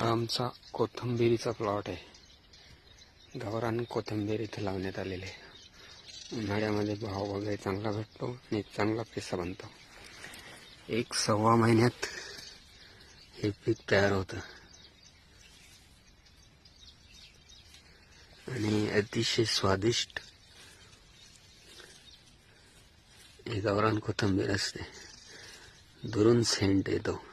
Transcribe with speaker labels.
Speaker 1: हा आमचा कोथंबिरीचा प्लॉट आहे. गावरान कोथिंबीर इथे लावण्यात आलेले आहे. उन्हाळ्यामध्ये भाव वगैरे चांगला भेटतो आणि चांगला पैसा बनतो. एक सव्वा महिन्यात हे पीक तयार होतं. आणि अतिशय स्वादिष्ट हे गावरान कोथिंबीर असते. दुरून सेंट येतो.